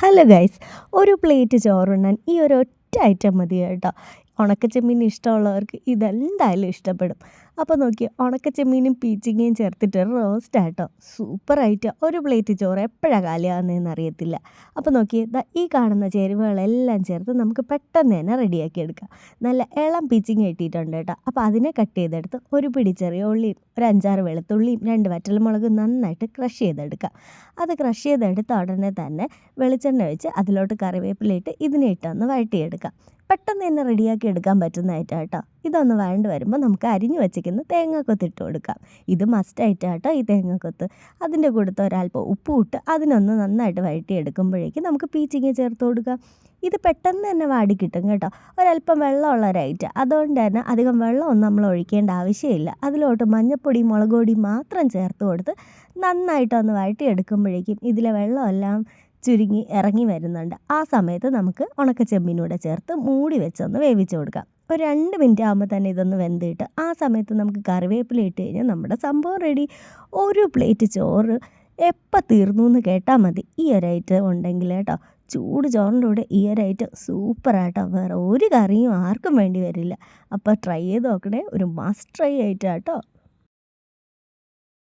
Hello guys ഒരു plate ചോറുണ്ണാൻ ഈ ഒരു ഒറ്റ ഐറ്റം മതി കേട്ടോ. ഉണക്കച്ചെമ്മീൻ ഇഷ്ടമുള്ളവർക്ക് ഇതെന്തായാലും ഇഷ്ടപ്പെടും. അപ്പോൾ നോക്കി ഉണക്കച്ചെമ്മീനും പീച്ചിങ്ങയും ചേർത്തിട്ട് റോസ്റ്റ് ആട്ടോ ഐറ്റം ഒരു പ്ലേറ്റ് ചോറ് എപ്പോഴാണ് കാലിയാകുന്നതെന്ന് അറിയത്തില്ല അപ്പോൾ നോക്കി ദാ ഈ കാണുന്ന ചേരുവകളെല്ലാം ചേർത്ത് നമുക്ക് പെട്ടെന്ന് തന്നെ റെഡിയാക്കി എടുക്കാം നല്ല ഇളം പീച്ചിങ് കിട്ടിയിട്ടുണ്ട് കേട്ടോ. അപ്പോൾ അതിനെ കട്ട് ചെയ്തെടുത്ത് ഒരു പിടി ചെറിയ ഉള്ളിയും ഒരു അഞ്ചാറ് വെളുത്തുള്ളിയും രണ്ട് വറ്റൽമുളകും നന്നായിട്ട് ക്രഷ് ചെയ്തെടുക്കാം. അത് ക്രഷ് ചെയ്തെടുത്ത ഉടനെ തന്നെ വെളിച്ചെണ്ണ ഒഴിച്ച് അതിലോട്ട് കറിവേപ്പിലയിട്ട് ഇതിനെ ഇട്ടൊന്ന് വഴറ്റിയെടുക്കാം. പെട്ടെന്ന് തന്നെ റെഡിയാക്കി എടുക്കാൻ പറ്റുന്നതായിട്ടാണ് കേട്ടോ ഇതൊന്ന് വഴണ്ട് വരുമ്പോൾ നമുക്ക് അരിഞ്ഞു വെച്ചിരിക്കുന്ന തേങ്ങാക്കൊത്ത് ഇട്ട് കൊടുക്കാം. ഇത് മസ്റ്റായിട്ടാണ് കേട്ടോ ഈ തേങ്ങാക്കൊത്ത്. അതിന്റെ കൂടത്ത് ഒരല്പം ഉപ്പ് ഇട്ട് അതിനൊന്ന് നന്നായിട്ട് വഴറ്റിയെടുക്കുമ്പോഴേക്കും നമുക്ക് പീച്ചിങ്ങ ചേർത്ത് കൊടുക്കാം. ഇത് പെട്ടെന്ന് തന്നെ വാടി കിട്ടും കേട്ടോ. ഒരല്പം വെള്ളമുള്ള ഒരു ഐറ്റം. അതുകൊണ്ട് തന്നെ അധികം വെള്ളമൊന്നും നമ്മൾ ഒഴിക്കേണ്ട ആവശ്യമില്ല. അതിലോട്ട് മഞ്ഞൾപ്പൊടി മുളക് പൊടി മാത്രം ചേർത്ത് കൊടുത്ത് നന്നായിട്ടൊന്ന് വഴറ്റിയെടുക്കുമ്പോഴേക്കും ഇതിലെ വെള്ളമെല്ലാം ചുരുങ്ങി ഇറങ്ങി വരുന്നുണ്ട്. ആ സമയത്ത് നമുക്ക് ഉണക്ക ചേർത്ത് മൂടി വെച്ചൊന്ന് വേവിച്ചു കൊടുക്കാം. ഒരു രണ്ട് മിനിറ്റ് ആകുമ്പോൾ തന്നെ ഇതൊന്ന് വെന്തിട്ട് ആ സമയത്ത് നമുക്ക് കറിവേപ്പില ഇട്ട് കഴിഞ്ഞാൽ നമ്മുടെ സംഭവം റെഡി ഒരു പ്ലേറ്റ് ചോറ് എപ്പോൾ തീർന്നു എന്ന് കേട്ടാൽ മതി. ഈ ഒരു ഐറ്റം ഉണ്ടെങ്കിൽ കേട്ടോ ചൂട് ചോറിന്റെ കൂടെ ഈ ഒരു ഐറ്റം സൂപ്പറായിട്ടോ വേറെ ഒരു കറിയും ആർക്കും വേണ്ടി വരില്ല. അപ്പോൾ ട്രൈ ചെയ്ത് നോക്കണേ ഒരു മസ്റ്റ് ട്രൈ ഐറ്റം കേട്ടോ